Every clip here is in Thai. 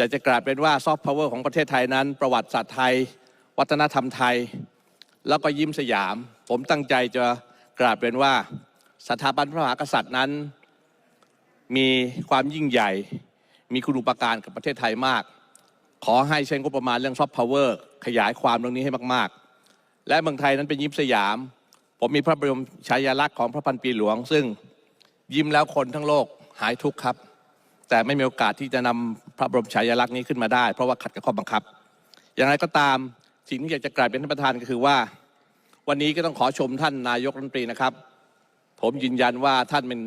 อยากจะกราบเป็นว่าซอฟต์พาวเวอร์ของประเทศไทยนั้น ประวัติศาสตร์ไทย วัฒนธรรมไทย แล้วก็ยิ้มสยาม ผมตั้งใจจะกราบเป็นว่าสถาบันพระมหากษัตริย์นั้น มีความยิ่งใหญ่ มีคุณอุปการกับประเทศไทยมาก ขอให้ใช้งบประมาณเรื่องซอฟต์พาวเวอร์ขยายความตรงนี้ให้มากๆ และเมืองไทยนั้นเป็นยิ้มสยาม ผมมีพระบรมฉายาลักษณ์ของพระพันปีหลวง ซึ่งยิ้มแล้วคนทั้งโลกหายทุกข์ครับ แต่ไม่มีโอกาสที่จะนำ พระบรมฉายาลักษณ์นี้ขึ้นมาได้ เพราะว่าขัดกับข้อบังคับ อย่างไรก็ตามสิ่งที่อยากจะกราบเป็นท่านประธานก็คือว่า วันนี้ก็ต้องขอชมท่านนายกรัฐมนตรีนะครับ ผมยืนยันว่าท่านเป็น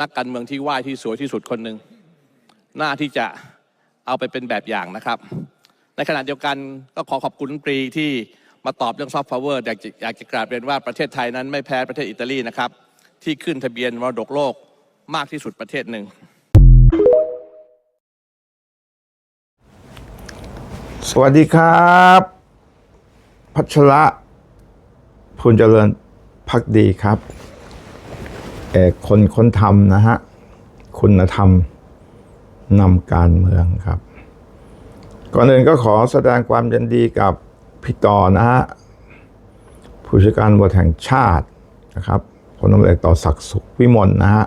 นักการเมืองที่ไหว้ที่สวยที่สุดคนหนึ่งหน้าที่จะเอาไปเป็นแบบอย่างนะครับ ในขณะเดียวกันก็ขอขอบคุณรัฐมนตรีที่มาตอบเรื่องซอฟต์พาวเวอร์อยากจะอยากจะกราบเรียนว่าประเทศไทยนั้นไม่แพ้ประเทศอิตาลีนะครับ ที่ขึ้นทะเบียนมรดกโลกมากที่สุดประเทศหนึ่ง สวัสดีครับ พัชระพูนเจริญพักดีครับเอกคนคนทำนะฮะ คุณธรรมนำการเมืองครับ ก่อนอื่นก็ขอแสดงความยินดีกับพี่ต่อนะฮะ ผู้จัดการบทแห่งชาตินะครับพลตำรวจต่อศักดิ์สุขวิมลนะฮะ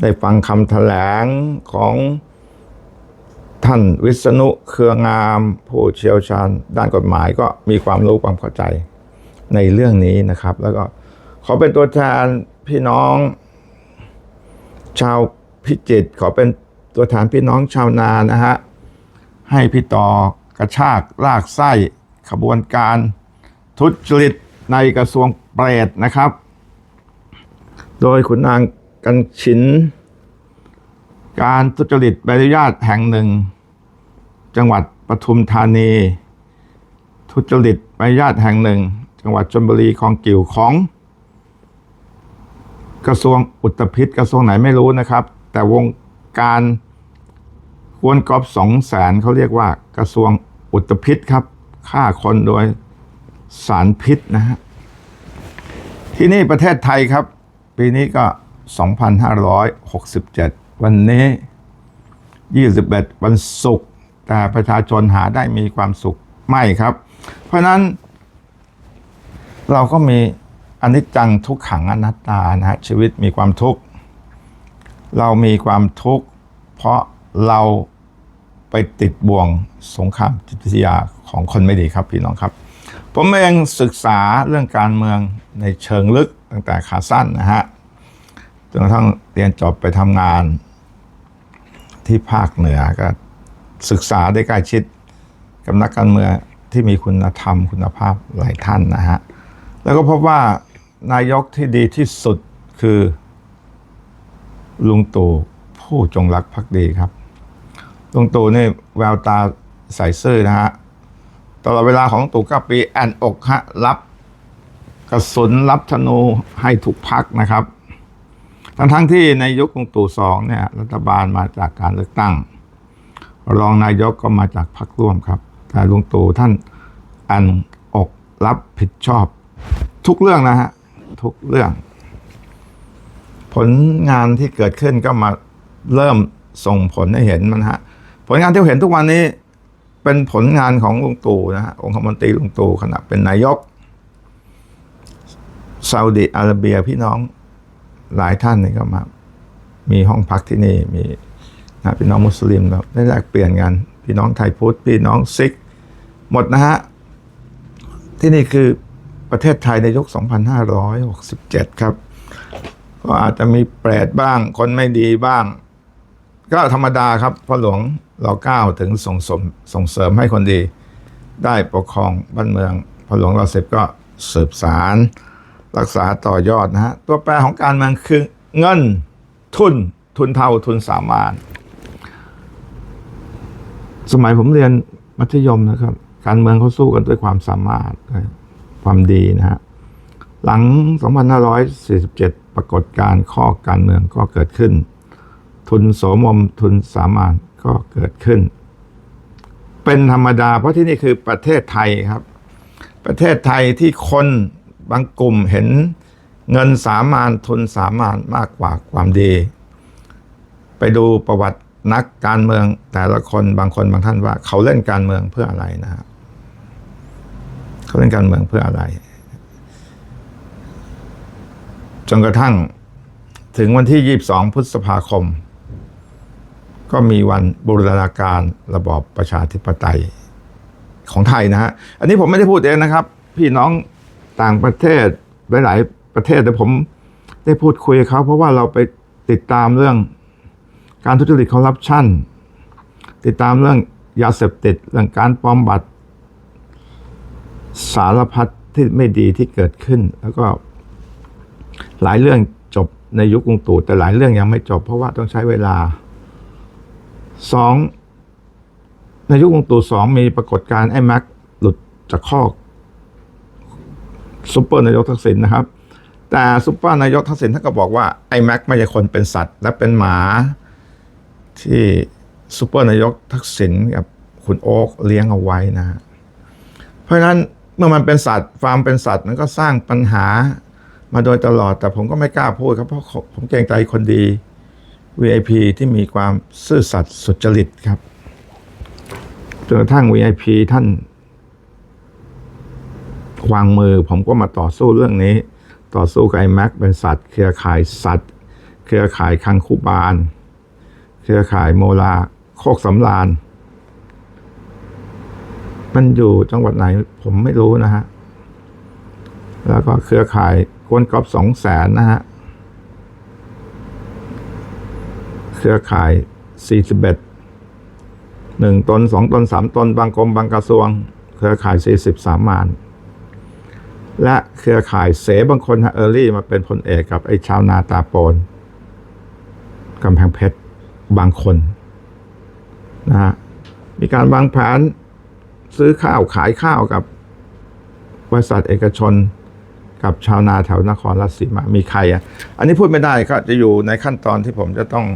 ได้ฟังคำแถลงของ ท่านวิษณุเครืองาม ผู้เชี่ยวชาญด้านกฎหมายก็มีความรู้ความเข้าใจในเรื่องนี้นะครับ แล้วก็ขอเป็นตัวแทนพี่น้อง ชาวพิจิตรขอเป็นตัวแทนพี่น้องชาวนานะฮะให้พี่ต่อกระชากลากไส้ขบวนการทุจริตในกระทรวงเปรตนะครับ โดยขุนนางกันชิน การทุจริตใบอนุญาตแห่งหนึ่ง จังหวัดปทุมธานี ทุจริตใบอนุญาตแห่งหนึ่ง จังหวัดชลบุรีของกิ่วของ กระทรวงอุตภิษกระทรวงไหนไม่รู้นะครับ แต่วงการกวนกอบสองแสนเขาเรียกว่ากระทรวงอุตภิษครับฆ่าคนโดยสารพิษนะฮะที่นี่ประเทศไทยครับ ปีนี้ก็ 2,567 วันนี้ 21 วันศุกร์แต่ประชาชนหาได้มีความสุขไม่ครับ เพราะนั้น เราก็มีอนิจจังทุกขังอนัตตานะฮะชีวิตมีความทุกข์เรามีความทุกข์เพราะเราไปติดบ่วงสงครามจิตวิทยาของคนไม่ดีครับพี่น้องครับ ผมเองศึกษาเรื่องการเมืองในเชิงลึกตั้งแต่ขาสั้นนะฮะจนกระทั่งเรียนจบไปทำงาน ที่ภาคเหนือก็ศึกษาได้ใกล้ชิดกับนักการเมืองที่มีคุณธรรมคุณภาพหลายท่านนะฮะ แล้วก็พบว่านายกที่ดีที่สุดคือ ลุงตู่ผู้จงรักภักดีครับ ลุงตู่นี่แววตาใส่ซื่อนะฮะ ตลอดเวลาของตู่ก้าปีแอนอกฮะรับกระสุนรับธนูให้ทุกพักนะครับ ทั้งทั้งๆที่ในยุคลุงตู่สองเนี่ย รัฐบาลมาจากการเลือกตั้ง รองนายกก็มาจากพรรคร่วมครับ แต่ลุงตู่ท่านอันอกรับผิดชอบ ทุกเรื่องนะฮะ ทุกเรื่อง ผลงานที่เกิดขึ้นก็มาเริ่มส่งผลให้เห็นมันฮะ ผลงานที่เราเห็นทุกวันนี้เป็นผลงานของลุงตู่นะฮะองคมนตรีลุงตู่ขณะเป็นนายกซาอุดิอาระเบียพี่น้อง หลายท่านนี่ก็มา มีห้องพักที่นี่มีนะพี่น้องมุสลิมเราได้แลกเปลี่ยนกัน พี่น้องไทยพุทธพี่น้องซิก หมดนะฮะ ที่นี่คือประเทศไทยในยุค 2567 ครับ ก็อาจจะมีแปรดบ้าง คนไม่ดีบ้าง ก็ธรรมดาครับพ่อหลวงเราก้าวถึงส่งสมส่งเสริมให้คนดี ได้ปกครองบ้านเมืองพ่อหลวงเราเสร็จก็สืบสาร รักษาต่อยอดนะฮะตัวแปรของการเมืองคือเงินทุนทุนเท่าทุนสามานสมัยผมเรียนมัธยมนะครับ การเมืองเขาสู้กันด้วยความสามารถความดีนะฮะหลัง 2547 ปรากฏการข้อการเมืองก็เกิดขึ้น ทุนโสมมทุนสามานก็เกิดขึ้น เป็นธรรมดา เพราะที่นี่คือประเทศไทยครับ ประเทศไทยที่คน บางกลุ่มเห็นเงินสามานทุนสามานมากกว่าความดี ไปดูประวัตินักการเมืองแต่ละคนบางคนบางท่านว่า เขาเล่นการเมืองเพื่ออะไรนะฮะเขาเล่นการเมืองเพื่ออะไร จนกระทั่งถึงวันที่ 22 พฤษภาคม ก็มีวันบูรณาการระบอบประชาธิปไตยของไทยนะฮะ อันนี้ผมไม่ได้พูดเองนะครับ พี่น้อง ต่างประเทศหลายๆประเทศแต่ผมได้พูดคุยกับเขาเพราะว่าเราไปติดตามเรื่องการทุจริตคอร์รัปชันติดตามเรื่องยาเสพติดเรื่องการปลอมบัตร สารพัดที่ไม่ดีที่เกิดขึ้น แล้วก็หลายเรื่องจบในยุคกรุงตู่แต่หลายเรื่องยังไม่จบ เพราะว่าต้องใช้เวลาสองในยุคกรุงตู่สองมีปรากฏการณ์ไอ้แม็กหลุดจากข้อก ซุปเปอร์นายกทักษิณนะครับ แต่ซุปเปอร์นายกทักษิณท่านก็บอกว่าไอ้แม็กไม่ใช่คนเป็นสัตว์ และเป็นหมาที่ซุปเปอร์นายกทักษิณกับคุณโอ๊กเลี้ยงเอาไว้นะฮะเพราะฉะนั้นเมื่อมันเป็นสัตว์ฟาร์มเป็นสัตว์มันก็สร้างปัญหามาโดยตลอด แต่ผมก็ไม่กล้าพูดครับเพราะผมเกรงใจคนดี VIP ที่มีความซื่อสัตย์สุจริตครับจนกระทั่ง VIP ท่าน วางมือผมก็มาต่อสู้เรื่องนี้ ต่อสู้กับไอ้แม็กเป็นสัตว์ เครือข่ายสัตว์ เครือข่ายคังคุบาลเครือข่ายโมลาโคกสำราน มันอยู่จังหวัดไหนผมไม่รู้นะฮะ แล้วก็เครือข่ายกวนกอบสองแสนนะฮะ เครือข่ายสี่สิบเอ็ดหนึ่งตนสองตนสามตนบางกรมบางกระทรวง เครือข่ายสี่สิบสามมาน และเครือข่ายเสบางคนฮะเออรี่มาเป็นพลเอกกับไอ้ชาวนาตาโปนกำแพงเพชรบางคนนะฮะมีการวางแผนซื้อข้าวขายข้าวกับบริษัทเอกชนกับชาวนาแถวนครราชสีมา มีใครอะ อันนี้พูดไม่ได้ก็จะอยู่ในขั้นตอนที่ผมจะต้อง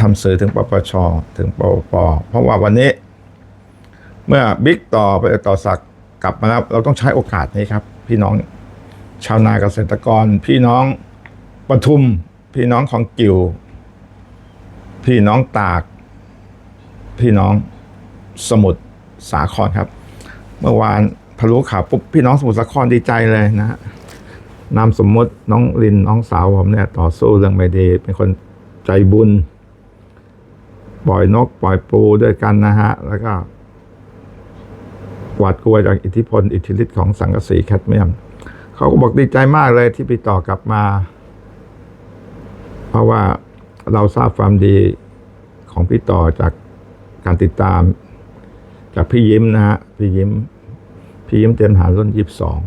ทำสื่อถึงปปช ถึงปปเพราะว่าวันนี้ เมื่อบิ๊กต่อไปต่อศักดิ์ กลับมาแล้วเราต้องใช้โอกาสนี้ครับ พี่น้องชาวนาเกษตรกร พี่น้องปทุม พี่น้องของกิว พี่น้องตาก พี่น้องสมุทรสาครครับ เมื่อวานพอรู้ข่าวปุ๊บพี่น้องสมุทรสาครดีใจเลยนะฮะนามสมมติน้องลินน้องสาวผมเนี่ยต่อสู้เรื่องไม่ดีเป็นคนใจบุญ ปล่อยนกปล่อยปูด้วยกันนะฮะ แล้วก็ หวาดกลัวจากอิทธิพลอิทธิฤทธิ์ของสังกะสีแคดเมียม เขาก็บอกดีใจมากเลยที่พี่ต่อกลับมา เพราะว่าเราทราบความดีของพี่ต่อจากการติดตาม จากพี่ยิ้มนะฮะพี่ยิ้ม พี่ยิ้มเตรียมทหารรุ่นยี่สิบสอง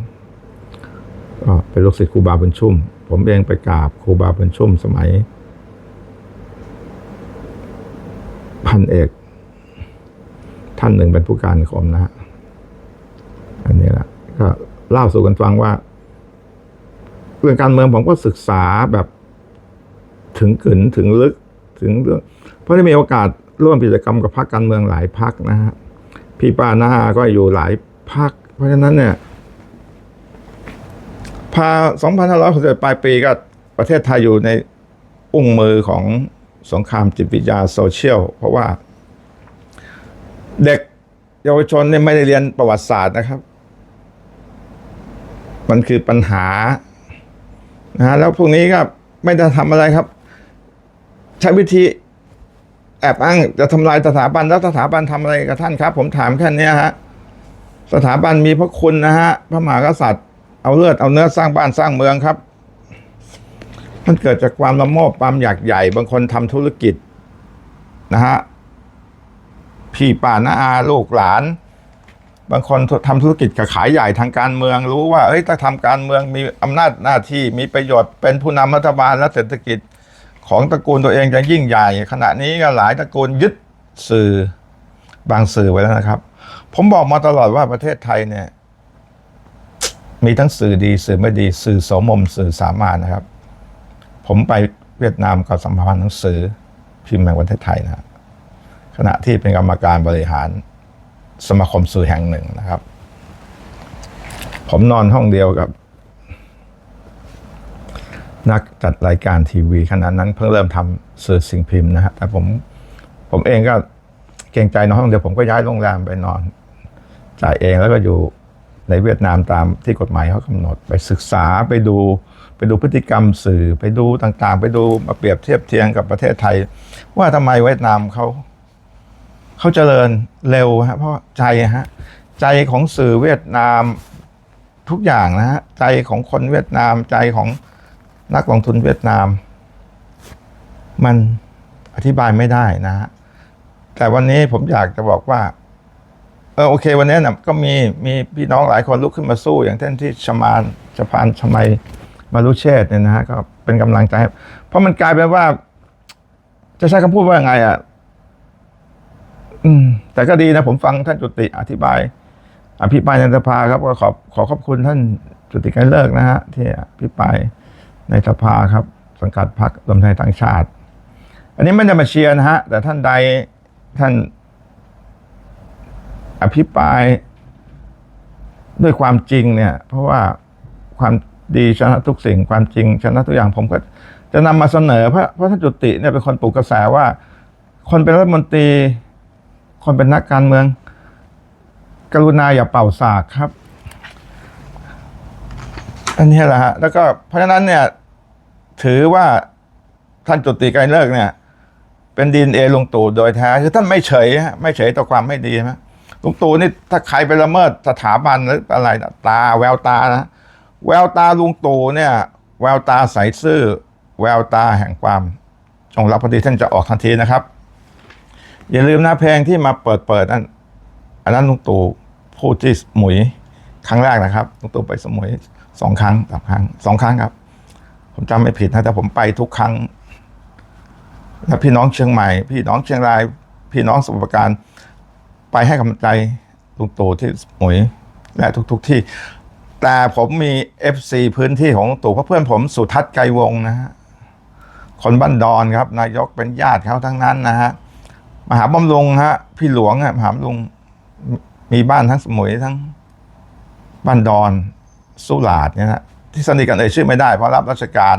ก็เป็นลูกศิษย์ครูบาบุญชุ่ม ผมเองไปกราบครูบาบุญชุ่มสมัย พันเอก ท่านหนึ่งเป็นผู้การกรมนะฮะ อันนี้แหละก็เล่าสู่กันฟังว่า เรื่องการเมืองผมก็ศึกษาแบบถึงกึนถึงลึกถึงเรื่อง เพราะได้มีโอกาสร่วมกิจกรรมกับพรรคการเมืองหลายพรรคนะฮะพี่ป้าหน้าก็อยู่หลายพรรคเพราะฉะนั้นเนี่ย พา2561ปลายปีก็ประเทศไทยอยู่ในอุ้งมือของสงครามจิตวิทยาโซเชียล เพราะว่า เด็กเยาวชนเนี่ยไม่ได้เรียนประวัติศาสตร์นะครับ มันคือปัญหานะฮะแล้วพวกนี้ก็ไม่ได้ทำอะไรครับ ใช้วิธีแอบอ้างจะทำลายสถาบันแล้วสถาบันทำอะไรกับท่านครับ ผมถามแค่นี้ฮะสถาบันมีพระคุณนะฮะพระมหากษัตริย์ เอาเลือดเอาเนื้อสร้างบ้านสร้างเมืองครับ มันเกิดจากความละโมบความอยากใหญ่ บางคนทำธุรกิจนะฮะพี่ป้าน้าอาลูกหลาน บางคนทำธุรกิจกับขายใหญ่ทางการเมืองรู้ว่าเอ้ยถ้าทำการเมืองมีอำนาจหน้าที่มีประโยชน์เป็นผู้นำรัฐบาลและเศรษฐกิจของตระกูลตัวเองจะยิ่งใหญ่ ขณะนี้ก็หลายตระกูลยึดสื่อบางสื่อไว้แล้วนะครับ ผมบอกมาตลอดว่าประเทศไทยเนี่ย มีทั้งสื่อดีสื่อไม่ดี สื่อสมมสื่อสามารนะครับ ผมไปเวียดนามกับสัมพันธ์หนังสือพิมพ์แห่งประเทศไทยนะขณะที่เป็นกรรมการบริหาร สมาคมสื่อแห่งหนึ่งนะครับ ผมนอนห้องเดียวกับ นักจัดรายการทีวีขณะนั้นเพิ่งเริ่มทสื่อสิ่งพิมพ์นะฮะแต่ผมผมเองก็เกรงใจนอนห้องเดียวผมก็ย้ายโรงแรมไปนอน จ่ายเองแล้วก็อยู่ในเวียดนามตามที่กฎหมายเขากำหนดไปศึกษาไปดูไปดูพฤติกรรมสื่อไปดูต่างๆ ไปดูมาเปรียบเทียบเทียงกับประเทศไทย ว่าทำไมเวียดนามเขา เขาเจริญเร็วฮะเพราะใจฮะใจของสื่อเวียดนามทุกอย่างนะฮะใจของคนเวียดนามใจของนักลงทุนเวียดนาม มันอธิบายไม่ได้นะฮะแต่วันนี้ผมอยากจะบอกว่าเออโอเค วันนี้นะก็มีมีพี่น้องหลายคนลุกขึ้นมาสู้ อย่างเช่นที่ชมานชพานชมัยมารุเชษเนี่ยนะฮะก็เป็นกำลังใจ เพราะมันกลายเป็นว่า จะใช้คำพูดว่าไงอะ อืม แต่ก็ดีนะ ผมฟังท่านจุติอธิบาย อภิปรายในสภาครับก็ขอขอขอบคุณท่านจุติไกรเลิกนะฮะที่อภิปรายในสภาครับ สังกัดพรรครวมไทยต่างชาติ อันนี้ไม่ได้มาเชียร์นะฮะ แต่ท่านใดท่าน อภิปรายด้วยความจริงเนี่ย เพราะว่าความดีชนะทุกสิ่งความจริงชนะทุกอย่างผมก็จะนำมาเสนอเพราะเพราะท่านจุติเนี่ยเป็นคนปลุกกระแสว่า คนเป็นรัฐมนตรี คนเป็นนักการเมือง กรุณาอย่าเป่าสากครับ อันนี้แหละฮะแล้วก็เพราะฉะนั้นเนี่ย ถือว่าท่านจุติไกรเลิกเนี่ย เป็นดีเอลุงตู่โดยแท้คือท่านไม่เฉยฮะไม่เฉยต่อความไม่ดีนะลุงตู่นี่ถ้าใครไปละเมิดสถาบันหรืออะไรตาแววตานะแววตาลุงตู่เนี่ย แววตาใสซื่อ แววตาแห่งความจงรักภักดีท่านจะออกทันทีนะครับ อย่าลืมนะเพลงที่มาเปิดเปิดนั่นอันนั้นลุงตู่พูดที่สมุยครั้งแรกนะครับลุงตู่ไปสมุยสองครั้งสามครั้งสองครั้งครับ ผมจำไม่ผิดนะแต่ผมไปทุกครั้งและพี่น้องเชียงใหม่ พี่น้องเชียงราย พี่น้องสมุทรปราการไปให้กำลังใจลุงตู่ที่สมุยและทุกๆทที่ แต่ผมมี FC พื้นที่ของลุงตู่เพราะเพื่อนผมสุทัศน์ไกรวงศ์นะฮะคนบ้านดอนครับ นายกเป็นญาติเขาทั้งนั้นนะฮะ มหาบำรุงฮะ พี่หลวงอะมหาบำรุงมีบ้านทั้งสมุยทั้งบ้านดอนสุราษฎร์เนี่ยนะที่สนิทกันเอ่ยชื่อไม่ได้เพราะรับราชการ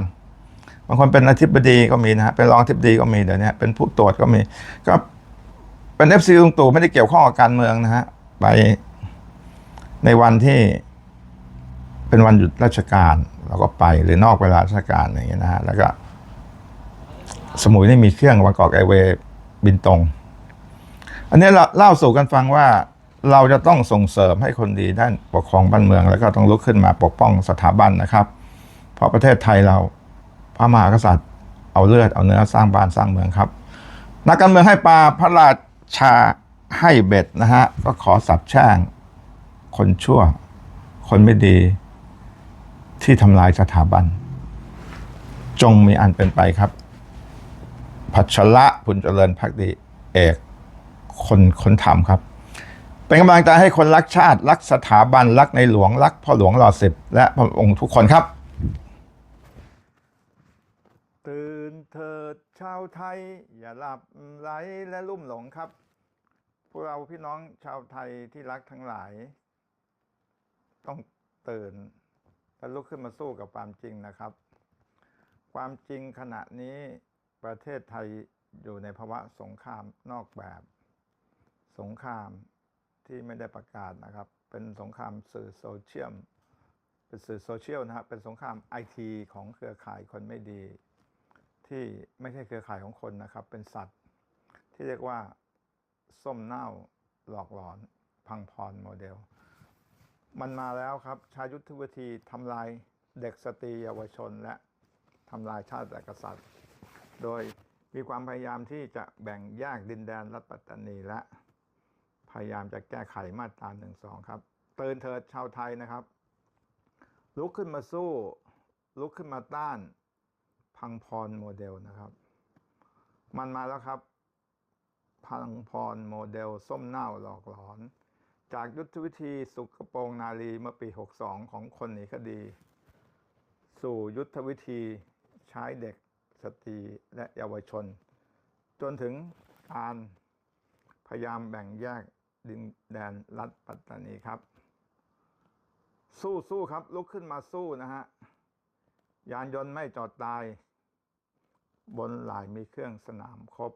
บางคนเป็นอธิบดีก็มีนะฮะเป็นรองอธิบดีก็มีเดี๋ยวนี้เป็นผู้ตรวจก็มี ก็เป็นเอฟซีลุงตู่ไม่ได้เกี่ยวข้องกับการเมืองนะฮะไปในวันที่เป็นวันหยุดราชการเราก็ไปหรือนอกเวลาราชการอย่างเงี้ยนะฮะแล้วก็ สมุยนี่มีเครื่องบางกอกไอเวบินตรง อันนี้เราเล่าสู่กันฟังว่าเราจะต้องส่งเสริมให้คนดีด้านปกครองบ้านเมือง แล้วก็ต้องลุกขึ้นมาปกป้องสถาบันนะครับ เพราะประเทศไทยเราพระมหากษัตริย์ เอาเลือดเอาเนื้อสร้างบ้านสร้างเมืองครับ นักการเมืองให้ปลาพระราชาให้เบ็ดนะฮะก็ขอสับแช่งคนชั่ว คนไม่ดี ที่ทำลายสถาบัน จงมีอันเป็นไปครับ พัชระพุนเจริญพักดีเอก คนคนทำครับ เป็นกำลังใจให้คนรักชาติ รักสถาบันรักในหลวงรักพ่อหลวงรอสิบและพระองค์ทุกคนครับ ตื่นเถิดชาวไทย อย่าหลับไหลและลุ่มหลงครับ พวกเราพี่น้องชาวไทยที่รักทั้งหลาย ต้องตื่นและลุกขึ้นมาสู้กับความจริงนะครับ ความจริงขณะนี้ประเทศไทยอยู่ในภาวะสงครามนอกแบบ สงครามที่ไม่ได้ประกาศนะครับ เป็นสงครามสื่อโซเชียลเป็นสื่อโซเชียลนะครับเป็นสงครามไอทีของเครือข่ายคนไม่ดี ที่ไม่ใช่เครือข่ายของคนนะครับ เป็นสัตว์ที่เรียกว่าส้มเน่าหลอกหลอน พังพรโมเดล มันมาแล้วครับช้ยุทธวิธีทำลายเด็กสตรีเยาวชนและทำลายชาติและกษัตริย์ โดยมีความพยายามที่จะแบ่งแยกดินแดนรัฐปัตตานีและ พยายามจะแก้ไขมาตราหนึ่งสองครับ เตื่นเถิดชาวไทยนะครับ ลุกขึ้นมาสู้ ลุกขึ้นมาต้าน พังพรโมเดลนะครับ มันมาแล้วครับ พังพรโมเดล ส้มเน่าหลอกหลอน จากยุทธวิธีสุกโปรงนาลีเมื่อปี 62 ของคนหนีคดี สู่ยุทธวิธีใช้เด็กสตรีและเยาวชน จนถึงการพยายามแบ่งแยก ดินแดนรัฐปัตตานีครับ สู้สู้ครับ ลุกขึ้นมาสู้นะฮะ ยานยนต์ไม่จอดตาย บนหลายมีเครื่องสนามครบ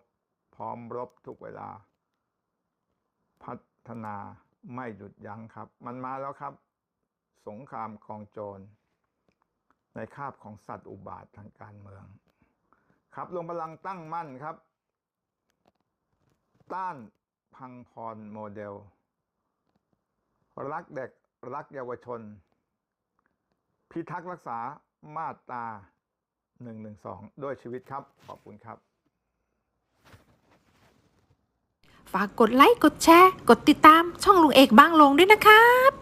พร้อมรบทุกเวลา พัฒนาไม่หยุดยั้งครับ มันมาแล้วครับ สงครามกองโจร ในคาบของสัตว์อุบาททางการเมือง ครับลงพลังตั้งมั่นครับ ต้าน พังพรโมเดล รักเด็กรักเยาวชน พิทักษ์รักษามาตรา112 ด้วยชีวิตครับ ขอบคุณครับ ฝากกดไลค์ กดแชร์ กดติดตามช่องลุงเอกบางลงด้วยนะครับ